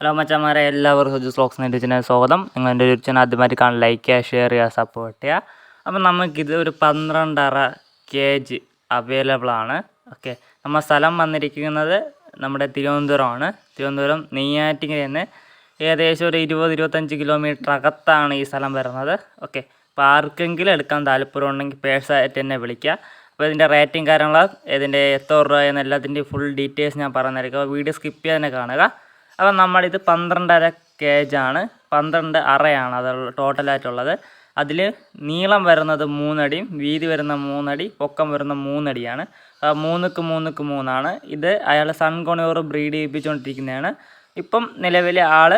Hello മച്ചന്മാരെ എല്ലാവർക്കും സുജു സ്ലോക്സ് നെറ്റിച്ചിന് സ്വാഗതം. നിങ്ങൾ എന്റെ ഒരു ചാനൽ ആദ്യമായിട്ട് കാണാൻ ലൈക്ക് ചെയ്യുക ഷെയർ ചെയ്യുക സപ്പോർട്ട് ചെയ്യുക അപ്പം നമുക്കിത് ഒരു പന്ത്രണ്ടര കെ ജി അവൈലബിൾ ആണ്. ഓക്കെ നമ്മൾ സ്ഥലം വന്നിരിക്കുന്നത് നമ്മുടെ തിരുവനന്തപുരമാണ്. തിരുവനന്തപുരം നെയ്യാറ്റിങ്ങനെ നിന്ന് ഏകദേശം ഒരു ഇരുപത് ഇരുപത്തഞ്ച് കിലോമീറ്റർ അകത്താണ് ഈ സ്ഥലം വരുന്നത്. ഓക്കെ അപ്പോൾ ആർക്കെങ്കിലും എടുക്കാൻ താല്പര്യം ഉണ്ടെങ്കിൽ പേഴ്സായിട്ട് എന്നെ വിളിക്കുക. അപ്പോൾ ഇതിന്റെ റേറ്റിംഗ് കാര്യങ്ങൾ ഇതിന്റെ എത്ര രൂപ എന്നെല്ലാത്തിന്റെ ഫുൾ ഡീറ്റെയിൽസ് ഞാൻ പറഞ്ഞിരിക്കും അപ്പോൾ വീഡിയോ സ്കിപ്പ് ചെയ്യാൻ തന്നെ കാണുക. അപ്പം നമ്മളിത് പന്ത്രണ്ടര കേജാണ്. പന്ത്രണ്ട് അറയാണ് അത് ടോട്ടലായിട്ടുള്ളത്. അതിൽ നീളം വരുന്നത് മൂന്നടിയും വീതി വരുന്ന മൂന്നടി പൊക്കം വരുന്ന മൂന്നടിയാണ്. മൂന്നുക്ക് മൂന്നുക്ക് മൂന്നാണ്. ഇത് അയാൾ സൺകോണിയോർ ബ്രീഡ് ചെയ്യിപ്പിച്ചുകൊണ്ടിരിക്കുന്നതാണ്. ഇപ്പം നിലവിലെ ആൾ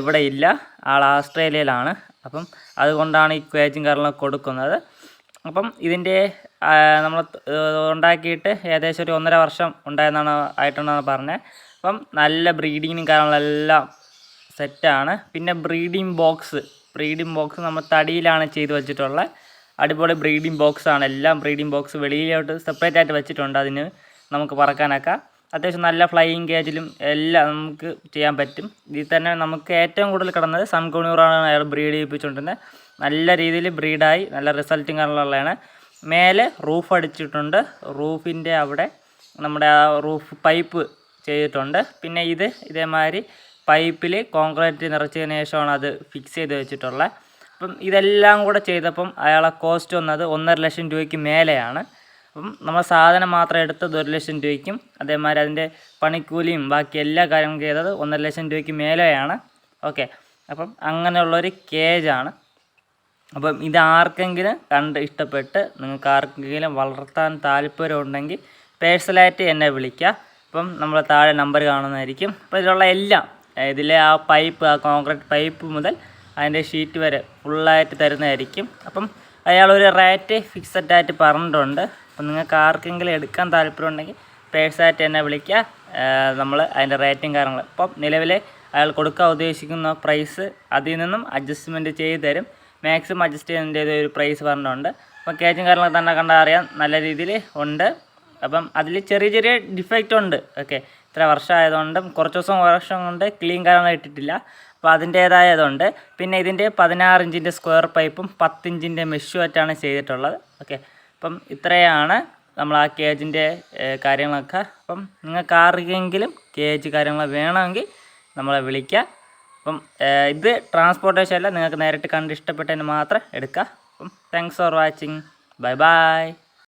ഇവിടെ ഇല്ല. ആൾ ആസ്ട്രേലിയയിലാണ്. അപ്പം അതുകൊണ്ടാണ് ഈ കേജും കാരണം കൊടുക്കുന്നത്. അപ്പം ഇതിന്റെ നമ്മൾ ഉണ്ടാക്കിയിട്ട് ഏകദേശം ഒരു ഒന്നര വർഷം ഉണ്ടായെന്നാണ് ആയിട്ടെന്നാണ് പറഞ്ഞത്. അപ്പം നല്ല ബ്രീഡിങ്ങിനും കാര്യങ്ങളെല്ലാം സെറ്റാണ്. പിന്നെ ബ്രീഡിംഗ് ബോക്സ് ബ്രീഡിംഗ് ബോക്സ് നമ്മൾ തടിയിലാണ് ചെയ്ത് വെച്ചിട്ടുള്ളത് അടിപൊളി ബ്രീഡിംഗ് ബോക്സ് ആണ്. എല്ലാം ബ്രീഡിംഗ് ബോക്സ് വെളിയിലോട്ട് സെപ്പറേറ്റ് ആയിട്ട് വെച്ചിട്ടുണ്ട് അതിന് നമുക്ക് പറക്കാനൊക്കെ. അത്യാവശ്യം നല്ല ഫ്ലൈയിങ് കേജിലും എല്ലാം നമുക്ക് ചെയ്യാൻ പറ്റും. ഇതിൽ തന്നെ നമുക്ക് ഏറ്റവും കൂടുതൽ കിടന്നത് സൺകുണൂറാണ് അയാൾ ബ്രീഡ് ചെയ്യിപ്പിച്ചുകൊണ്ടിരുന്നത് നല്ല രീതിയിൽ ബ്രീഡായി നല്ല റിസൾട്ടും കാര്യങ്ങളുള്ളതാണ്. മേലെ റൂഫ് അടിച്ചിട്ടുണ്ട്. റൂഫിന്റെ അവിടെ നമ്മുടെ ആ റൂഫ് പൈപ്പ് ചെയ്തിട്ടുണ്ട്. പിന്നെ ഇത് ഇതേമാതിരി പൈപ്പിൽ കോൺക്രീറ്റ് നിറച്ചതിന് ശേഷമാണ് അത് ഫിക്സ് ചെയ്ത് വെച്ചിട്ടുള്ളത്. അപ്പം ഇതെല്ലാം കൂടെ ചെയ്തപ്പം അയാളെ കോസ്റ്റ് വന്നത് ഒന്നര ലക്ഷം രൂപയ്ക്ക് മേലെയാണ്. അപ്പം നമ്മൾ സാധനം മാത്രം എടുത്തത് ഒരു ലക്ഷം രൂപയ്ക്കും അതേമാതിരി അതിന്റെ പണിക്കൂലിയും ബാക്കി എല്ലാ കാര്യങ്ങളും ചെയ്തത് ഒന്നര ലക്ഷം രൂപയ്ക്ക് മേലെയാണ്. ഓക്കെ. അപ്പം അങ്ങനെയുള്ളൊരു കേജാണ് അപ്പം ഇത് ആർക്കെങ്കിലും കണ്ട് ഇഷ്ടപ്പെട്ട് നിങ്ങൾക്ക് ആർക്കെങ്കിലും വളർത്താൻ താല്പര്യം ഉണ്ടെങ്കിൽ പേഴ്സണലായിട്ട് എന്നെ വിളിക്കുക. അപ്പം നമ്മൾ താഴെ നമ്പർ കാണുന്നതായിരിക്കും. അപ്പോൾ ഇതിലുള്ള എല്ലാം ഇതിലെ ആ പൈപ്പ് ആ കോൺക്രീറ്റ് പൈപ്പ് മുതൽ അതിന്റെ ഷീറ്റ് വരെ ഫുള്ളായിട്ട് തരുന്നതായിരിക്കും. അപ്പം അയാളൊരു റേറ്റ് ഫിക്സഡ് ആയിട്ട് പറഞ്ഞിട്ടുണ്ട്. അപ്പം നിങ്ങൾക്ക് ആർക്കെങ്കിലും എടുക്കാൻ താല്പര്യം ഉണ്ടെങ്കിൽ പേഴ്സണലായിട്ട് എന്നെ വിളിക്കുക. നമ്മൾ അതിന്റെ റേറ്റും കാര്യങ്ങൾ അപ്പം നിലവിലെ അയാൾ കൊടുക്കാൻ ഉദ്ദേശിക്കുന്ന പ്രൈസ് അതിൽ നിന്നും അഡ്ജസ്റ്റ്മെന്റ് ചെയ്ത് തരും. മാക്സിമം അഡ്ജസ്റ്റ് ചെയ്യുന്നതിന്റെ ഒരു പ്രൈസ് പറഞ്ഞിട്ടുണ്ട്. അപ്പോൾ കേജും കാര്യങ്ങളൊക്കെ തന്നെ കണ്ടാൽ അറിയാം. നല്ല രീതിയിൽ ഉണ്ട്. അപ്പം അതിൽ ചെറിയ ചെറിയ ഡിഫക്റ്റ് ഉണ്ട്. ഓക്കെ ഇത്ര വർഷമായതുകൊണ്ടും കുറച്ച് ദിവസം വർഷം കൊണ്ട് ക്ലീൻ കാര്യങ്ങൾ ഇട്ടിട്ടില്ല. അപ്പോൾ അതിന്റേതായതുകൊണ്ട് പിന്നെ ഇതിന്റെ പതിനാറ് ഇഞ്ചിന്റെ സ്ക്വയർ പൈപ്പും പത്തിഞ്ചിന്റെ മെഷുമായിട്ടാണ് ചെയ്തിട്ടുള്ളത്. ഓക്കെ അപ്പം ഇത്രയാണ് നമ്മൾ ആ കേജിന്റെ കാര്യങ്ങളൊക്കെ. അപ്പം നിങ്ങൾക്ക് ആർക്കെങ്കിലും കേജ് കാര്യങ്ങൾ വേണമെങ്കിൽ നമ്മളെ വിളിക്കുക. അപ്പം ഇത് ട്രാൻസ്പോർട്ടേഷൻ അല്ല. നിങ്ങൾക്ക് നേരിട്ട് കണ്ട് ഇഷ്ടപ്പെട്ടതിന് മാത്രം എടുക്കുക. അപ്പം thanks for watching bye bye